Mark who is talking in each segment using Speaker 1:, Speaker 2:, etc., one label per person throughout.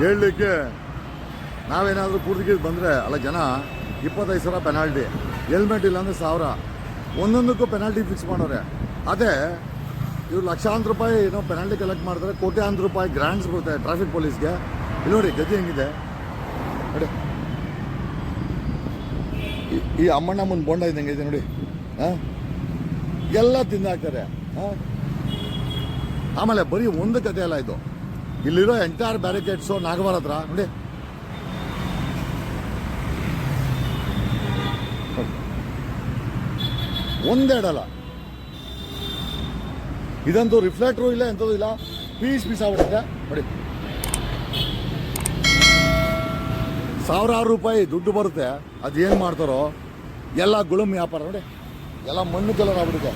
Speaker 1: ಹೇಳಲಿಕ್ಕೆ ನಾವೇನಾದರೂ ಪೂರ್ತಿಗೆ ಬಂದರೆ, ಅಲ್ಲ ಜನ, ಇಪ್ಪತ್ತೈದು ಸಾವಿರ ಪೆನಾಲ್ಟಿ ಹೆಲ್ಮೆಟ್ ಇಲ್ಲ ಅಂದರೆ ಸಾವಿರ. ಒಂದೊಂದಕ್ಕೂ ಪೆನಾಲ್ಟಿ ಫಿಕ್ಸ್ ಮಾಡೋರೆ. ಅದೇ, ಇವ್ರು ಲಕ್ಷಾಂತರ ರೂಪಾಯಿ ಏನೋ ಪೆನಾಲ್ಟಿ ಕಲೆಕ್ಟ್ ಮಾಡಿದ್ರೆ, ಕೋಟ್ಯಾಂತರ ರೂಪಾಯಿ ಗ್ರ್ಯಾಂಡ್ಸ್ ಬರುತ್ತೆ ಟ್ರಾಫಿಕ್ ಪೊಲೀಸ್ಗೆ ಇಲ್ಲಿ ನೋಡಿ ಗತಿ ಹೆಂಗಿದೆ? ನೋಡಿ. ಈ- ಅಮ್ಮಣ್ಣ ಮುಂದೆ ಬೋಂಡ ಇದ್ದಂಗೆ ಇದೆ ನೋಡಿ. ಎಲ್ಲ ತಿಂದಾಕ್ತಾರೆ. ಆಮೇಲೆ ಬರೀ ಒಂದು ಕತೆ ಅಲ್ಲ ಇದು. ಇಲ್ಲಿರೋ ಎಂಟೈರ್ ಬ್ಯಾರಿಕೇಡ್ಸು ನಾಗವಾರ ಹತ್ರ, ನೋಡಿ. ಒಂದೆಡಲ್ಲ ಇದಂತೂ ರಿಫ್ಲೆಕ್ಟ್ರು ಇಲ್ಲ, ಎಂಥದ್ದು ಇಲ್ಲ. ಪೀಸ್ ಪೀಸ್ ಆಗ್ಬಿಡುತ್ತೆ. ನೋಡಿ. ಸಾವಿರಾರು ರೂಪಾಯಿ ದುಡ್ಡು ಬರುತ್ತೆ. ಅದೇನು ಮಾಡ್ತಾರೋ? ಎಲ್ಲ ಗುಳುಮ್ ವ್ಯಾಪಾರ, ನೋಡಿ. ಎಲ್ಲ ಮಣ್ಣು ಕಲರ್ ಆಗ್ಬಿಡುತ್ತೆ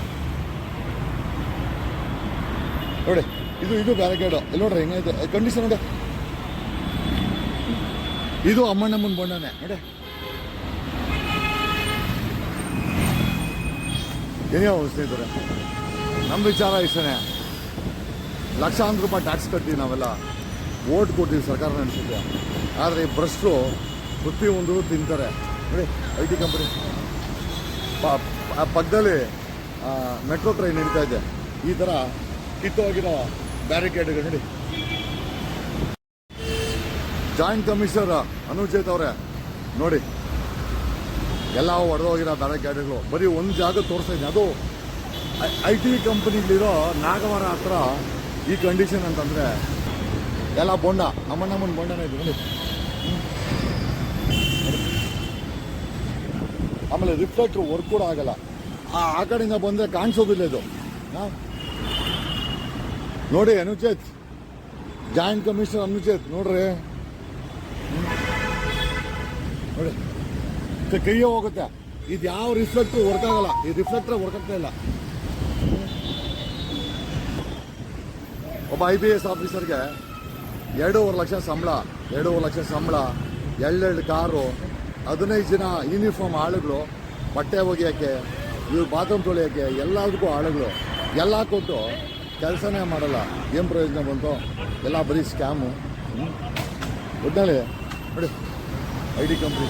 Speaker 1: ನೋಡಿ, ಇದು ಇದು ಬ್ಯಾರಿಕೇಡು ಇಲ್ಲಿ ನೋಡ್ರಿ ಹೆಂಗೈತೆ ಕಂಡೀಷನ್ ನೋಡಿ ಇದು. ಅಮ್ಮಣ್ಣಮ್ಮನ ಬಣ್ಣನೆ, ನೋಡಿ. ಏನೇ ಸ್ನೇಹಿತರೆ ನಮ್ಮ ವಿಚಾರ ಇಷ್ಟನೇ. ಲಕ್ಷಾಂತರ ರೂಪಾಯಿ ಟ್ಯಾಕ್ಸ್ ಕಟ್ತೀವಿ ನಾವೆಲ್ಲ ಓಟ್ ಕೊಡ್ತೀವಿ ಸರ್ಕಾರ ನಡೆಸುತ್ತೆ ಆದರೆ ಈ ಭ್ರಷ್ಟರು ಪ್ರತಿಯೊಂದು ತಿಂತಾರೆ. ನೋಡಿ ಐ ಟಿ ಕಂಪನಿ ಪಕ್ಕದಲ್ಲಿ ಮೆಟ್ರೋ ಟ್ರೈನ್ ನಡೀತಾ ಇದೆ. ಈ ಥರ ಕಿತ್ತೋಗಿರೋ ಬ್ಯಾರಿಕೇಡ್ಗಳು ನೋಡಿ. ಜಾಯಿಂಟ್ ಕಮಿಷನರ್ ಅನುಚೇತ್ ಅವರೇ, ನೋಡಿ. ಎಲ್ಲ ಒಡೆದೋಗಿರೋ ಬ್ಯಾರಿಕೇಡ್ಗಳು ಬರೀ ಒಂದು ಜಾಗ ತೋರಿಸ್ತಾ ಅದು ಐ ಟಿ ಕಂಪ್ನಿಗಳಿರೋ ನಾಗವಾರ ಹತ್ರ ಈ ಕಂಡೀಷನ್ ಅಂತಂದರೆ ಎಲ್ಲ ಬೊಂಡ. ಅಮ್ಮಣ್ಣಮ್ಮನ ಬೊಂಡನೇ ಇದೆ. ನೋಡಿ. ಆಮೇಲೆ ರಿಫ್ಲೆಕ್ಟ್ರ್ ವರ್ಕ್ ಕೂಡ ಆಗಲ್ಲ. ಆ ಕಡೆಯಿಂದ ಬಂದರೆ ಕಾಣಿಸೋದಿಲ್ಲ ಇದು? ನೋಡಿ ಅನುಚೇತ್ ಜಾಯಿಂಟ್ ಕಮಿಷನರ್ ಅನುಚೇತ್ ನೋಡ್ರಿ. ನೋಡಿ. ಕೈಯೇ ಹೋಗುತ್ತೆ. ಇದು ಯಾವ ರಿಫ್ಲೆಕ್ಟ್ರ್ ವರ್ಕ್ ಆಗಲ್ಲ. ಈ ರಿಫ್ಲೆಕ್ಟ್ರ್ ವರ್ಕ್ ಆಗ್ತಾ ಇಲ್ಲ. ಒಬ್ಬ ಐ ಪಿ ಎಸ್ ಆಫೀಸರ್ಗೆ ಎರಡೂವರೆ ಲಕ್ಷ ಸಂಬಳ, ಎರಡೂವರೆ ಲಕ್ಷ ಸಂಬಳ ಎರಡೆರಡು ಕಾರು ಹದಿನೈದು ಜನ ಯೂನಿಫಾರ್ಮ್ ಆಳುಗಳು, ಬಟ್ಟೆ ಒಗೆಯೋಕ್ಕೆ, ಇವ್ರು ಬಾತ್ರೂಮ್ ತೊಳೆಯೋಕ್ಕೆ ಎಲ್ಲದಕ್ಕೂ ಆಳುಗಳು. ಎಲ್ಲ ಕೊಟ್ಟು ಕೆಲಸನೇ ಮಾಡಲ್ಲ. ಏನು ಪ್ರಯೋಜನ ಬಂತು. ಎಲ್ಲ ಬರೀ ಸ್ಕ್ಯಾಮು ಒಟ್ಟಿನಲ್ಲಿ ನೋಡಿ ಐ ಡಿ ಕಂಪ್ನಿ